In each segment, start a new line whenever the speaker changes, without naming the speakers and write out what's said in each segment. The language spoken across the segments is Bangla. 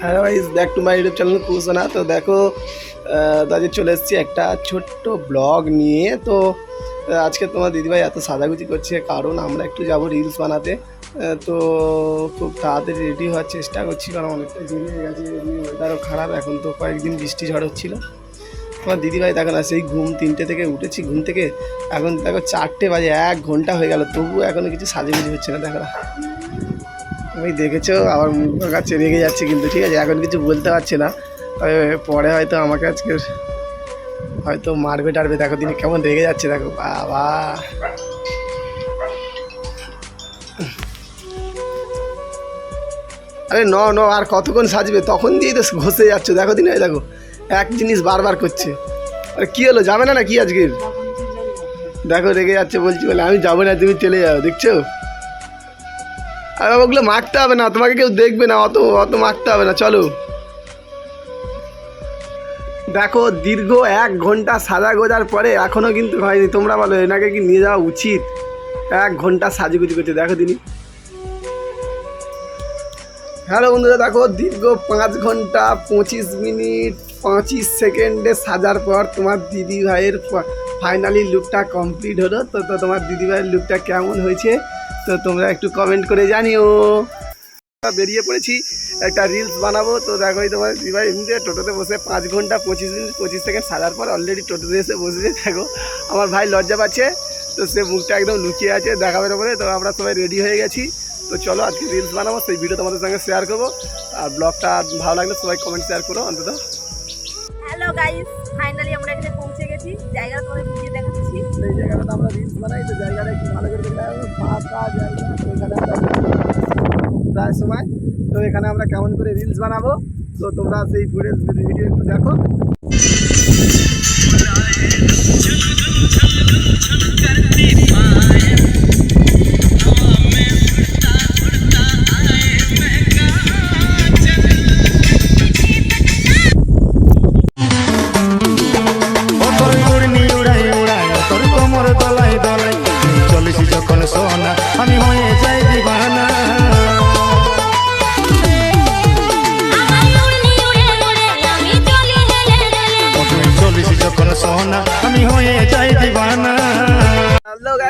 হ্যাঁ ভাই back to my YouTube channel কুসোনা তো দেখো আহ, তো আজকে চলে এসেছি একটা ছোট্ট ব্লগ নিয়ে। তো আজকে তোমার দিদিভাই এত সাজাগুজি করছে কারণ আমরা একটু যাব রিলস বানাতে। তো খুব তাড়াতাড়ি রেডি হওয়ার চেষ্টা করছি কারণ অনেকটা দেরি হয়ে গেছে ওয়েদারও খারাপ এখন তো কয়েকদিন বৃষ্টি ঝড় হচ্ছিল। তোমার দিদিভাই দেখো না সেই ঘুম তিনটে থেকে উঠেছি ঘুম থেকে এখন দেখো চারটে বাজে এক ঘণ্টা হয়ে গেল তবুও এখনও কিছু সাজেগুজি হচ্ছে না দেখো না। তুমি দেখেছ আবার মুখের কাছে রেগে যাচ্ছে কিন্তু, ঠিক আছে? এখন কিছু বলতে পারছে না। তবে পরে হয়তো আমাকে আজকে হয়তো মারবে, টারবে। দেখো তিনি কেমন রেগে যাচ্ছে, দেখো। বাবা। আরে ন ন, আর কতক্ষণ সাজবে? তখন দিয়েই তো ঘষে যাচ্ছ। দেখো দিন দেখো, এক জিনিস বারবার করছে। আরে কী হলো? যাবে না না কি আজকের? দেখো, রেগে যাচ্ছে বলছি বলে, আমি যাব না, তুমি চলে যাও, দেখছ? আর ওগুলো মাখতে হবে না, তোমাকে কেউ দেখবে না, অত অত মাখতে হবে না, চলো। দেখো, দীর্ঘ এক ঘণ্টা সাজা গোজার পরে এখনও কিন্তু হয়নি, তোমরা বলো, এনাকে কি নিয়ে যাওয়া উচিত? এক ঘণ্টা সাজুগুজি করছে দেখো তিনি হ্যালো বন্ধুরা, দেখো, দীর্ঘ পাঁচ ঘণ্টা পঁচিশ মিনিট, পঁচিশ সেকেন্ডে সাজার পর তোমার দিদি ভাইয়ের ফাইনালি লুকটা কমপ্লিট হলো। তো তোমার দিদি ভাইয়ের লুকটা কেমন হয়েছে? তো তোমরা একটু কমেন্ট করে জানিও। বেরিয়ে পড়েছি, একটা রিলস বানাবো। তো দেখো এই তোমার দিদিভাই এমনিতে টোটোতে বসে পাঁচ ঘণ্টা, পঁচিশ মিনিট, পঁচিশ সেকেন্ড সাজার পর অলরেডি টোটোতে এসে বসেছে দেখো, আমার ভাই লজ্জা পাচ্ছে, তো সে মুখটা একদম লুকিয়ে আছে, দেখাবে না বলে। তো আমরা সবাই রেডি হয়ে গেছি। তো চলো আজকে রিলস বানাবো, সেই ভিডিও তোমাদের সঙ্গে শেয়ার করব। আর ব্লগটা ভালো লাগলে সবাই কমেন্ট শেয়ার করো, অন্তত।
হ্যালো গাইস ফাইনালি আমরা এখানে পৌঁছে গেছি। জায়গাটা তোমাদের ভিডিও দেখাচ্ছি
এই জায়গাটাতে আমরা রিলস বানাই, তো জায়গাটা একটু ভালো করে দেখলে তো প্রায় সময়, তো এখানে আমরা কেমন করে রিলস বানাবো, তো তোমরা সেই ফুটেজ ভিডিও একটু দেখো।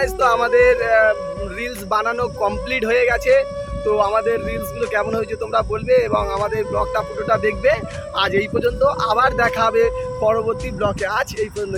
গাইস তো আমাদের রিলস বানানো কমপ্লিট হয়ে গেছে। তো আমাদের রিলসগুলো কেমন হয়েছে তোমরা বলবে এবং আমাদের ব্লগটা পুরোটা দেখবে। আজ এই পর্যন্ত, আবার দেখা হবে পরবর্তী ব্লকে আজ এই পর্যন্ত।